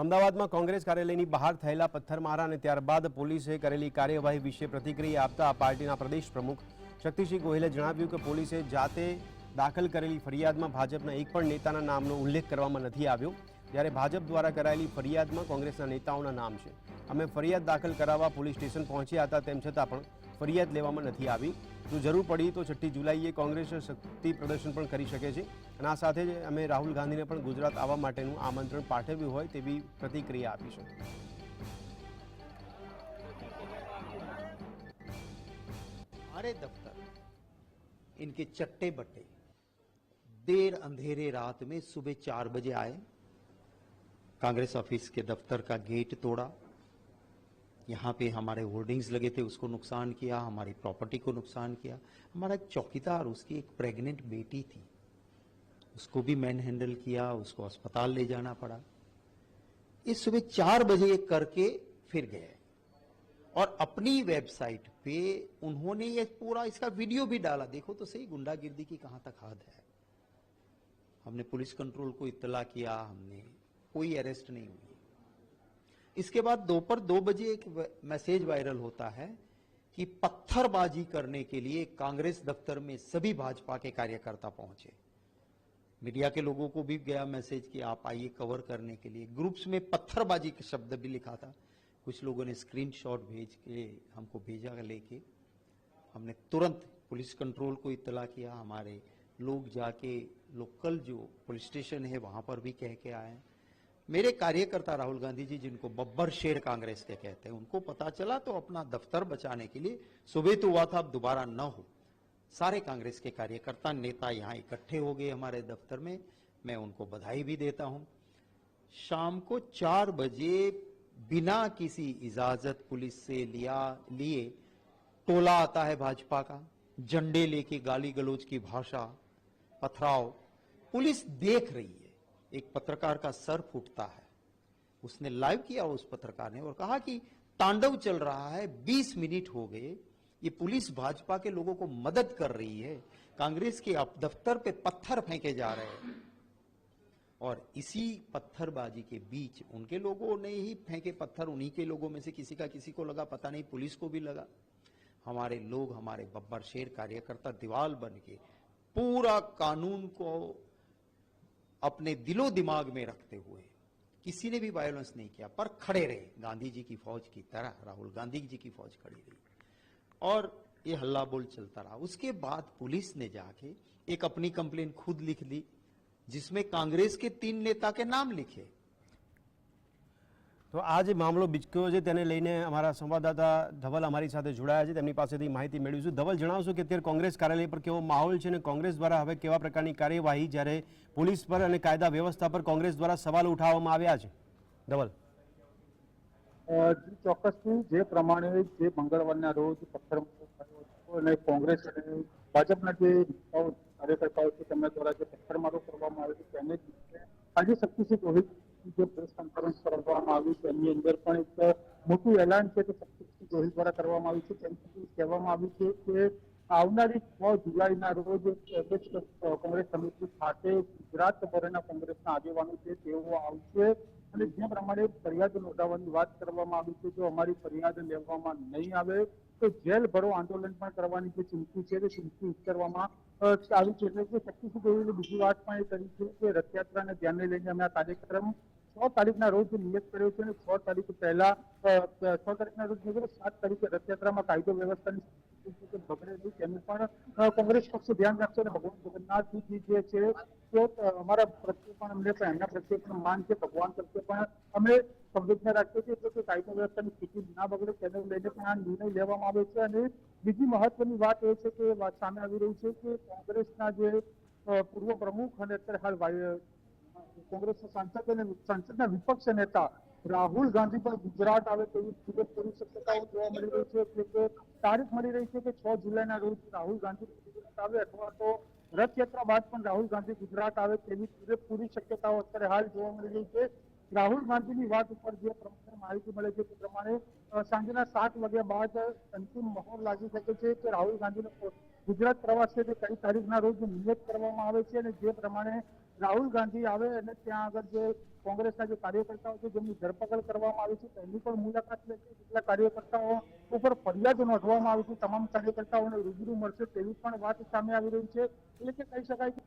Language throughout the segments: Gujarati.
અમદાવાદમાં કોંગ્રેસ કાર્યાલયની બહાર થયેલા પથ્થરમારા અને ત્યારબાદ પોલીસે કરેલી કાર્યવાહી વિશે પ્રતિક્રિયા આપતા પાર્ટીના પ્રદેશ પ્રમુખ શક્તિસિંહ ગોહિલે જણાવ્યું કે પોલીસે જાતે દાખલ કરેલી ફરિયાદમાં ભાજપના એક પણ નેતાના નામનો ઉલ્લેખ કરવામાં નથી આવ્યો. જ્યારે ભાજપ દ્વારા કરાયેલી ફરિયાદમાં કોંગ્રેસના નેતાઓના નામ છે. અમે ફરિયાદ દાખલ કરાવવા પોલીસ સ્ટેશન પહોંચ્યા હતા તેમ છતાં પણ ફરિયાદ લેવામાં નથી આવી જો જરૂર પડી તો છઠ્ઠી જુલાઈએ કોંગ્રેસ શક્તિ પ્રદર્શન પણ કરી શકે છે અને આ સાથે જ અમે રાહુલ ગાંધીને પણ ગુજરાત આવવા માટેનું આમંત્રણ પાઠવ્યું હોય તેવી પ્રતિક્રિયા આપી છે हमारे दफ्तर इनके चट्टे बट्टे देर अंधेरे रात में सुबह चार बजे आए कांग्रेस ऑफिस के दफ्तर का गेट तोड़ा यहाँ पे हमारे होर्डिंग्स लगे थे, उसको नुकसान किया, हमारी प्रॉपर्टी को नुकसान किया। हमारा एक चौकीदार, उसकी एक प्रेग्नेंट बेटी थी। उसको भी मैन हैंडल किया, उसको अस्पताल ले जाना पड़ा। ये सुबह चार बजे करके फिर गए। और अपनी वेबसाइट पे उन्होंने ये पूरा इसका वीडियो भी डाला। देखो तो सही, गुंडागिर्दी की कहाँ तक हद है। हमने पुलिस कंट्रोल को इतला किया, हमने, कोई अरेस्ट नहीं हुई। इसके बाद दोपहर दो बजे एक मैसेज वायरल होता है कि पत्थरबाजी करने के लिए कांग्रेस दफ्तर में सभी भाजपा के कार्यकर्ता पहुँचे। मीडिया के लोगों को भी गया मैसेज कि आप आइए कवर करने के लिए। ग्रुप्स में पत्थरबाजी का शब्द भी लिखा था। कुछ लोगों ने स्क्रीनशॉट भेज के हमको भेजा लेके। हमने तुरंत पुलिस कंट्रोल को इतला किया। हमारे लोग जाके लोकल जो पुलिस स्टेशन है, वहाँ पर भी कह के आए। मेरे कार्यकर्ता राहुल गांधी जी, जिनको बब्बर शेर कांग्रेस के कहते हैं, उनको पता चला तो अपना दफ्तर बचाने के लिए सुबह तो हुआ था, अब दोबारा न हो। सारे कांग्रेस के कार्यकर्ता, नेता यहाँ इकट्ठे हो गए हमारे दफ्तर में। मैं उनको बधाई भी देता हूँ। शाम को चार बजे बिना किसी इजाज़त पुलिस से लिया, लिए टोला आता है भाजपा का। झंडे लेके गाली गलौज की भाषा, पथराव। पुलिस देख रही है। एक पत्रकार का सर फूटता है। उसने लाइव किया उस पत्रकार ने और कहा कि तांडव चल रहा है 20 मिनट हो गए। ये पुलिस भाजपा के लोगों को मदद कर रही है। कांग्रेस के दफ्तर पे पत्थर फेंके जा रहे हैं। और इसी पत्थरबाजी के बीच उनके लोगों ने ही फेंके पत्थर। उन्हीं के लोगों में से किसी का किसी को लगा, पता नहीं पुलिस को भी लगा। हमारे लोग, हमारे बब्बर शेर कार्यकर्ता, दीवाल बन के पूरा कानून को अपने दिलो दिमाग में रखते हुए, किसी ने भी वायलेंस नहीं किया, पर खड़े रहे। गांधी जी की फौज की तरह, राहुल गांधी जी की फौज खड़ी रही। और ये हल्ला बोल चलता रहा। उसके बाद पुलिस ने जाके एक अपनी कंप्लेन खुद लिख दी जिसमें कांग्रेस के तीन नेता के नाम लिखे। તો આ જે મામલો બિચક્યો છે તેને લઈને અમારા સંવાદદાતા ધવલ અમારી સાથે જોડાયા છે. તેમની પાસેથી માહિતી મેળવીશું ધવલ જણાવશો કે અત્યારે કોંગ્રેસ કાર્યાલય પર કેવો માહોલ છે અને કોંગ્રેસ દ્વારા હવે કેવા પ્રકારની કાર્યવાહી જ્યારે પોલીસ પર અને કાયદા વ્યવસ્થા પર કોંગ્રેસ દ્વારા સવાલ ઉઠાવવામાં આવ્યા છે? ધવલ. અ, જી પ્રમાણે જે મંગળવારના રોજ પથ્થર અને કોંગ્રેસ અને ભાજપના જે કાર્યકર્તાઓ છે તેમના દ્વારા જે પથ્થરમારો કરવામાં આવ્યો છે તેને આજે શક્તિસિંહ ગોહિલ જે પ્રેસ કોન્ફરન્સ કરવામાં છે. એની અંદર પણ એક મોટું એલાન છે કે શક્તિસિંહ ગોહિલ દ્વારા કરવામાં આવ્યું છે. તેમ કહેવામાં આવ્યું છે કે આવનારી છ જુલાઈના રોજ કોંગ્રેસ સમિતિ ખાતે ગુજરાત ભરના કોંગ્રેસના આગેવાનો છે, તેઓ આવશે. અને જે પ્રમાણે ફરિયાદ નોંધાવવાની વાત કરવામાં આવી છે, જો અમારી ફરિયાદ લેવામાં નહીં આવે, તો જેલ ભરો આંદોલન પણ કરવાની જે ચીમકી છે, તે ચીમકી ઉચ્ચારવામાં આવી છે. એટલે કે શક્તિસિંહ ગોહિલે બીજી વાત પણ એ કરી છે કે રથયાત્રાને ધ્યાને લઈને અમે આ કાર્યક્રમ છ તારીખના રોજ નિયત કર્યો છે અને છ તારીખ પહેલા છ તારીખના રોજ સાત તારીખે રથયાત્રામાં કાયદો વ્યવસ્થાની બગડે નહીં તેનું પણ કોંગ્રેસ પક્ષ ધ્યાન રાખશે અને ભગવાન જગન્નાથજી જે છે તેઓ અમારા પ્રત્યે પણ અમને પણ એમના પ્રત્યે પણ માન છે, ભગવાન પ્રત્યે પણ અમે સંવેદના રાખીએ છીએ એટલે કે કાયદો વ્યવસ્થાની સ્થિતિ ના બગડે તેને લઈને પણ આ નિર્ણય લેવામાં આવે છે. અને બીજી મહત્વની વાત એ છે કે, વાત સામે આવી રહી છે કે કોંગ્રેસના જે પૂર્વ પ્રમુખ અને અત્યારે હાલ કોંગ્રેસના સાંસદ અને સંસદના વિપક્ષ નેતા રાહુલ ગાંધી પણ ગુજરાત આવે તેવી પૂરેપૂરી શક્યતાઓ જોવા મળી રહી છે. એટલે કે તારીખ મળી રહી છે કે છ જુલાઈના રોજ રાહુલ ગાંધી ગુજરાત આવે અથવા તો રથયાત્રા બાદ પણ રાહુલ ગાંધી ગુજરાત આવે તેવી પૂરેપૂરી શક્યતાઓ અત્યારે હાલ જોવા મળી રહી છે. રાહુલ ગાંધીની વાત ઉપર જે પ્રમાણે માહિતી મળે છે તે પ્રમાણે સાંજના સાત વાગ્યા બાદ અંતિમ મહોર લાગી શકે છે કે રાહુલ ગાંધીનો ગુજરાત પ્રવાસ છે તે કઈ તારીખના રોજ નિયત કરવામાં આવે છે અને જે પ્રમાણે રાહુલ ગાંધી આવે અને ત્યાં આગળ જે કોંગ્રેસના જે કાર્યકર્તાઓ છે, જેમની ધરપકડ કરવામાં આવી છે તેની પણ મુલાકાત લેશે કેટલા કાર્યકર્તાઓ ઉપર ફરિયાદ નોંધવામાં આવી છે. તમામ કાર્યકર્તાઓને રૂબરૂ મળશે તેવી પણ વાત સામે આવી રહી છે. એટલે કે કહી શકાય કે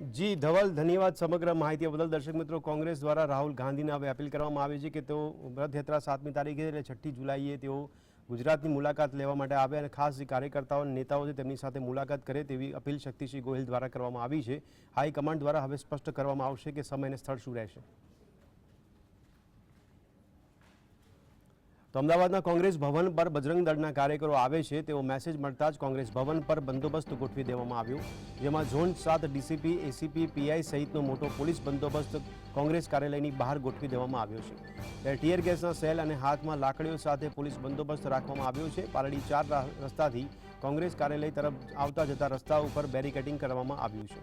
જી, ધવલ, ધન્યવાદ સમગ્ર માહિતી બદલ. દર્શક મિત્રો, કોંગ્રેસ દ્વારા રાહુલ ગાંધીને હવે અપીલ કરવામાં આવી છે કે તેઓ રથયાત્રા સાતમી તારીખે એટલે છઠ્ઠી જુલાઈએ તેઓ ગુજરાતની મુલાકાત લેવા માટે આવે અને ખાસ જે કાર્યકર્તાઓ અને નેતાઓ છે તેમની સાથે મુલાકાત કરે તેવી અપીલ શક્તિસિંહ ગોહિલ દ્વારા કરવામાં આવી છે. હાઈકમાન્ડ દ્વારા હવે સ્પષ્ટ કરવામાં આવશે કે સમય અને સ્થળ શું રહેશે. તો અમદાવાદના કોંગ્રેસ ભવન પર બજરંગ દળના કાર્યકરો આવે છે, તેવો મેસેજ મળતા જ કોંગ્રેસ ભવન પર બંદોબસ્ત ગોઠવી દેવામાં આવ્યો. જેમાં ઝોન સાત ડીસીપી એસીપી પીઆઈ સહિતનો મોટો પોલીસ બંદોબસ્ત કોંગ્રેસ કાર્યાલયની બહાર ગોઠવી દેવામાં આવ્યો છે. ત્યારે ટીયર ગેસના સેલ અને હાથમાં લાકડીઓ સાથે પોલીસ બંદોબસ્ત રાખવામાં આવ્યો છે. પાલડી ચાર રસ્તાથી કોંગ્રેસ કાર્યાલય તરફ આવતા જતા રસ્તા ઉપર બેરિકેડિંગ કરવામાં આવ્યું છે.